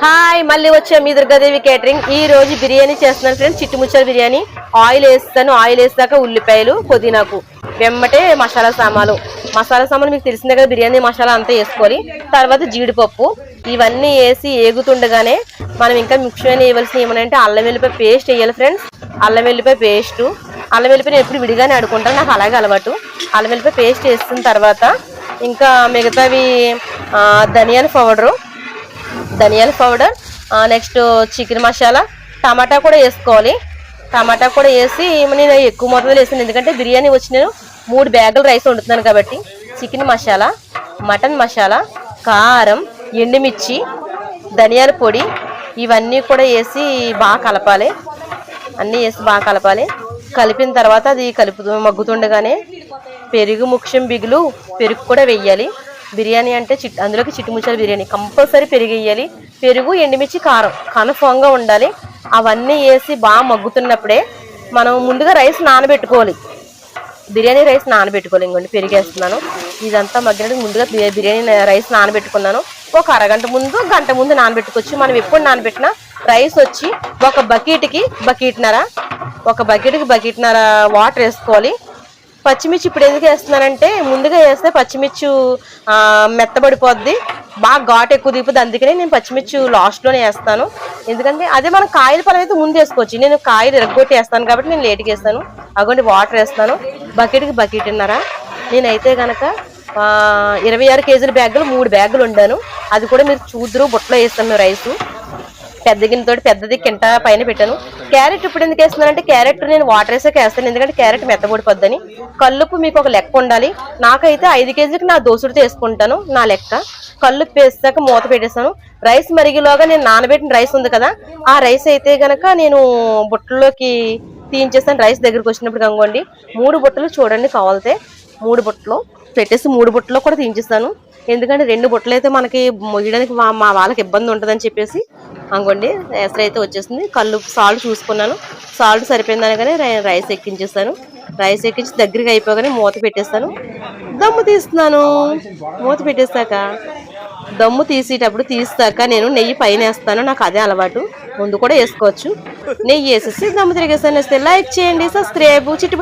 Hi మళ్ళీ వచ్చే మీ Durgadevi catering ఈ రోజు బిర్యానీ చేస్తున్నాను ఫ్రెండ్స్ చిట్టుముచ్చల బిర్యానీ. ఆయిల్ వేస్తాను ఆయిల్ వేసాక ఉల్లిపాయలు పుదీనాకు వెమ్మటే మసాలా సామాలు. మసాలా సామాను మీకు తెలిసిందే కదా బిర్యానీ మసాలా అంతా వేసుకోవాలి. తర్వాత జీడిపప్పు ఇవన్నీ వేసి ఏగుతుండగానే మనం ఇంకా ముఖ్యమైన వేయవలసిన ఏమనంటే అల్లం వెల్లిపాయ పేస్ట్ వేయాలి ఫ్రెండ్స్ అల్లం వెల్లిపాయ పేస్ట్. అల్లం వెల్లిపాయ ఎప్పుడు విడిగానే అడుకుంటాను నాకు అలాగే అలవాటు. అల్లం వెల్లిపాయ పేస్ట్ వేసిన తర్వాత ఇంకా మిగతావి ధనియాల పౌడరు ధనియాల powder next chicken masala tomato కూడా వేసుకోవాలి. టమాటా కూడా వేసి నేను ఎక్కువ మొత్తంలో వేసాను ఎందుకంటే బిర్యానీ వచ్చి నేను మూడు బ్యాగులు రైస్ వండుతున్నాను కాబట్టి. చికెన్ మసాలా మటన్ మసాలా కారం ఎండుమిర్చి ధనియాల పొడి ఇవన్నీ కూడా వేసి బాగా కలపాలి. అన్నీ వేసి బాగా కలపాలి. కలిపిన తర్వాత అది కలుపు మగ్గుతుండగానే పెరుగు ముఖ్యం బిగులు పెరుగు కూడా వెయ్యాలి బిర్యానీ అంటే చిట్ అందులోకి చిట్టుముచ్చాల బిర్యానీ కంపల్సరీ పెరుగు వేయాలి పెరుగు ఎండుమిర్చి కారం. కన్ఫామ్గా ఉండాలి. అవన్నీ వేసి బాగా మగ్గుతున్నప్పుడే మనం ముందుగా రైస్ నానబెట్టుకోవాలి. బిర్యానీ రైస్ నానబెట్టుకోవాలి. ఇంకోండి పెరిగేస్తున్నాను. ఇదంతా మగ్గినట్టు ముందుగా బిర్యానీ రైస్ నానబెట్టుకున్నాను. ఒక అరగంట ముందు గంట ముందు నానబెట్టుకోవచ్చు. మనం ఎప్పుడు నానబెట్టినా రైస్ వచ్చి ఒక బకెట్కి బకెట్నర ఒక బకెట్కి బకెట్నర వాటర్ వేసుకోవాలి. పచ్చిమిర్చి ఇప్పుడు ఎందుకు వేస్తున్నానంటే ముందుగా వేస్తే పచ్చిమిర్చి మెత్తబడిపోద్ది. బాగా ఘాటు ఎక్కువ దిగుతుంది అందుకనే నేను పచ్చిమిర్చి లాస్ట్లోనే వేస్తాను. ఎందుకంటే అదే మనం కాయల పొలం అయితే ముందు వేసుకోవచ్చు. నేను కాయలు ఎరగొట్టి వేస్తాను కాబట్టి నేను లేట్గా వేస్తాను. అగోండి వాటర్ వేస్తాను. బకెట్కి బకెట్ ఉన్నారా నేనైతే కనుక ఇరవై ఆరు కేజీల బ్యాగులు మూడు బ్యాగులు ఉండాను. అది కూడా మీరు చూద్దరు బుట్టలో వేస్తాను రైసు. పెద్ద గిన్నెతో పెద్దది కింట పైన పెట్టాను. క్యారెట్ ఇప్పుడు ఎందుకు వేస్తున్నానంటే క్యారెట్ నేను వాటర్ వేసాక వేస్తాను. ఎందుకంటే క్యారెట్ మెత్తబడిపోద్దని. కల్లుపు మీకు ఒక లెక్క ఉండాలి. నాకైతే ఐదు కేజీకి నా దోసుడితో వేసుకుంటాను నా లెక్క. కల్లుపు వేసాక మూత పెట్టేస్తాను. రైస్ మరిగిలోగా నేను నానబెట్టిన రైస్ ఉంది కదా ఆ రైస్ అయితే గనక నేను బుట్టలోకి తీయించేస్తాను. రైస్ దగ్గరికి వచ్చినప్పుడు కనుకోండి మూడు బుట్టలు చూడండి కావాలితే. మూడు బుట్టలు పెట్టేసి మూడు బుట్టలో కూడా తీయించేస్తాను. ఎందుకంటే రెండు బుట్టలు అయితే మనకి మొయ్యడానికి మా మా వాళ్ళకి ఇబ్బంది ఉంటుందని చెప్పేసి అనుకోండి ఎసరు అయితే వచ్చేసింది. కళ్ళు సాల్ట్ చూసుకున్నాను. సాల్ట్ సరిపోయిందని కానీ రైస్ ఎక్కించేస్తాను. రైస్ ఎక్కించి దగ్గరికి అయిపోగానే మూత పెట్టేస్తాను. దమ్ము తీస్తున్నాను. మూత పెట్టేస్తాక దమ్ము తీసేటప్పుడు తీస్తాక నేను నెయ్యి పైన వేస్తాను. నాకు అదే అలవాటు. ముందు కూడా వేసుకోవచ్చు. నెయ్యి వేసేసి దమ్ము తిరిగేస్తాను. వేస్తే లైక్ చేయండి సబ్స్క్రైబ్ చిట్టు